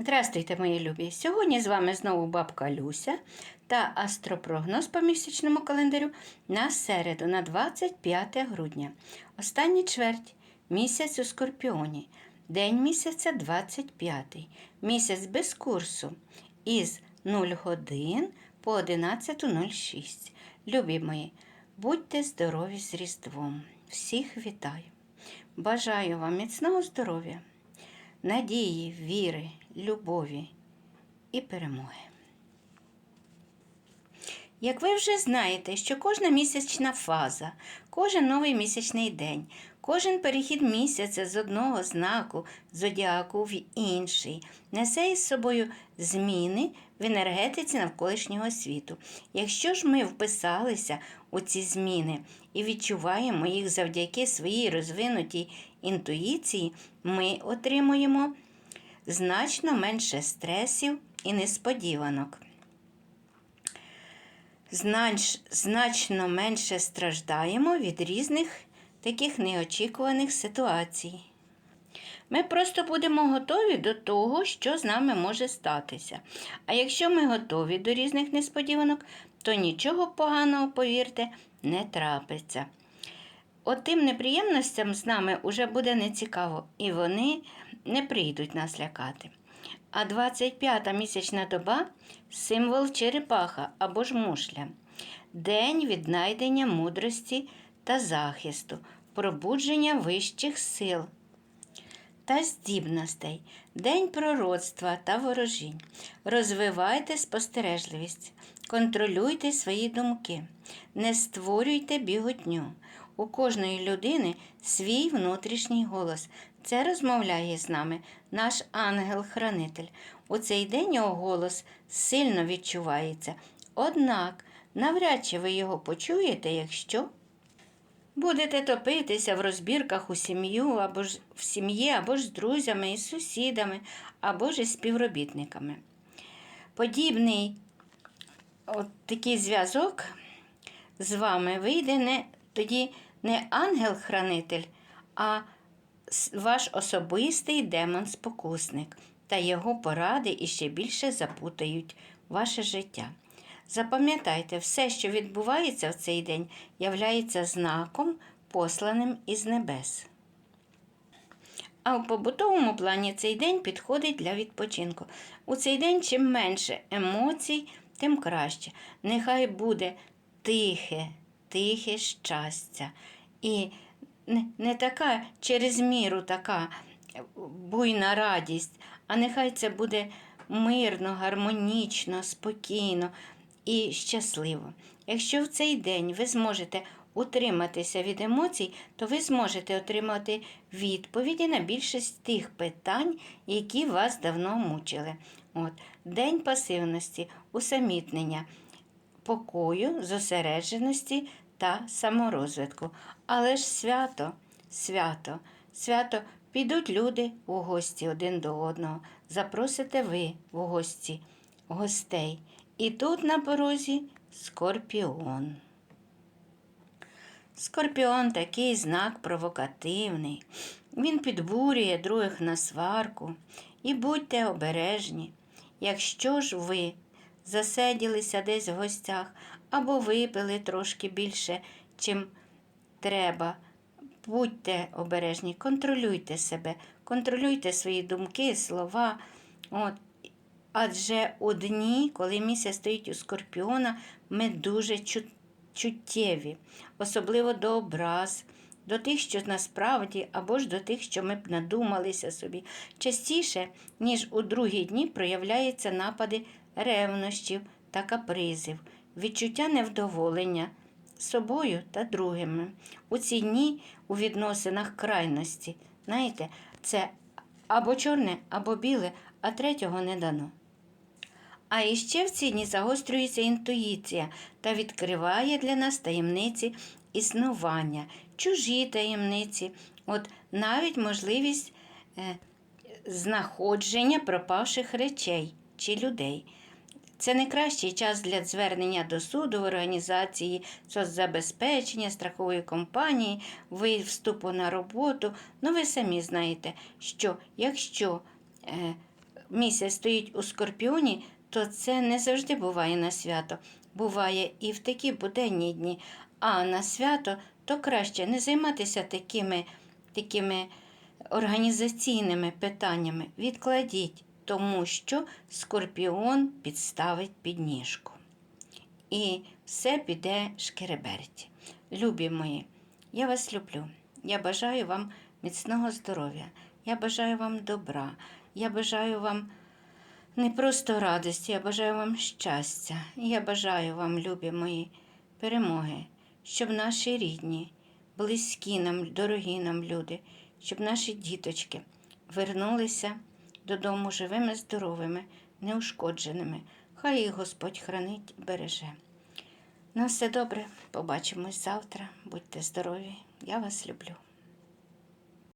Здравствуйте, мої любі! Сьогодні з вами знову бабка Люся та астропрогноз по місячному календарю на середу, на 25 грудня. Останній чверть місяць у Скорпіоні. День місяця 25. Місяць без курсу із 0 годин по 11.06. Любі мої, будьте здорові з Різдвом. Всіх вітаю! Бажаю вам міцного здоров'я! надії, віри, любові і перемоги. Як ви вже знаєте, що кожна місячна фаза, кожен новий місячний день, кожен перехід місяця з одного знаку зодіаку в інший несе із собою зміни в енергетиці навколишнього світу. Якщо ж ми вписалися у ці зміни і відчуваємо їх завдяки своїй розвинутій інтуїції, ми отримуємо значно менше стресів і несподіванок знач, значно менше страждаємо від різних таких неочікуваних ситуацій. Ми просто будемо готові до того, що з нами може статися. А якщо ми готові до різних несподіванок, то нічого поганого, повірте, не трапиться. От тим неприємностям з нами вже буде нецікаво, і вони не прийдуть нас лякати. А 25-та місячна доба символ черепаха або ж мушля, день віднайдення мудрості та захисту, пробудження вищих сил та здібностей, день пророцтва та ворожінь. Розвивайте спостережливість, контролюйте свої думки, не створюйте біготню. У кожної людини свій внутрішній голос. Це розмовляє з нами наш ангел-хранитель. У цей день його голос сильно відчувається. Однак навряд чи ви його почуєте, якщо будете топитися в розбірках у сім'ю або ж в сім'ї, або ж з друзями, і сусідами, або ж із співробітниками. Подібний от такий зв'язок з вами вийде не тоді не ангел-хранитель, а ваш особистий демон-спокусник та його поради іще більше запутають ваше життя. Запам'ятайте, все, що відбувається в цей день, являється знаком, посланим із небес. А у побутовому плані цей день підходить для відпочинку. У цей день чим менше емоцій, тим краще. Нехай буде тихе, тихе щастя. І не, не така через міру така буйна радість, а нехай це буде мирно, гармонічно, спокійно і щасливо. Якщо в цей день ви зможете утриматися від емоцій, то ви зможете отримати відповіді на більшість тих питань, які вас давно мучили. От. День пасивності, усамітнення, покою, зосередженості та саморозвитку. Але ж свято, свято, свято підуть люди у гості один до одного. Запросите ви в гості гостей. І тут на порозі скорпіон. Скорпіон такий знак провокативний. Він підбурює других на сварку. І будьте обережні. Якщо ж ви засиділися десь в гостях або випили трошки більше, чим треба, будьте обережні, контролюйте себе, контролюйте свої думки, слова. От. Адже у дні, коли місяць стоїть у скорпіона, ми дуже чуттєві, особливо до образ, до тих, що насправді, або ж до тих, що ми б надумалися собі. Частіше, ніж у другі дні, проявляються напади ревнощів та капризів, відчуття невдоволення собою та другими. У ці дні у відносинах крайності. Знаєте, це або чорне, або біле, а третього не дано. А іще в ці дні загострюється інтуїція та відкриває для нас таємниці існування, чужі таємниці, от навіть можливість е, знаходження пропавших речей чи людей. Це не кращий час для звернення до суду, організації соцзабезпечення, страхової компанії, ви вступу на роботу. Ну, ви самі знаєте, що якщо е, місяць стоїть у скорпіоні, то це не завжди буває на свято. Буває і в такі буденні дні. А на свято то краще не займатися такими, такими організаційними питаннями. Відкладіть, тому що скорпіон підставить підніжку. І все піде шкереберті. Любі мої, я вас люблю. Я бажаю вам міцного здоров'я. Я бажаю вам добра. Я бажаю вам не просто радості, я бажаю вам щастя. Я бажаю вам, любі мої, перемоги, щоб наші рідні, близькі нам, дорогі нам люди, щоб наші діточки вернулися додому живими, здоровими, неушкодженими. Хай їх Господь хранить береже. На все добре, побачимось завтра. Будьте здорові, я вас люблю.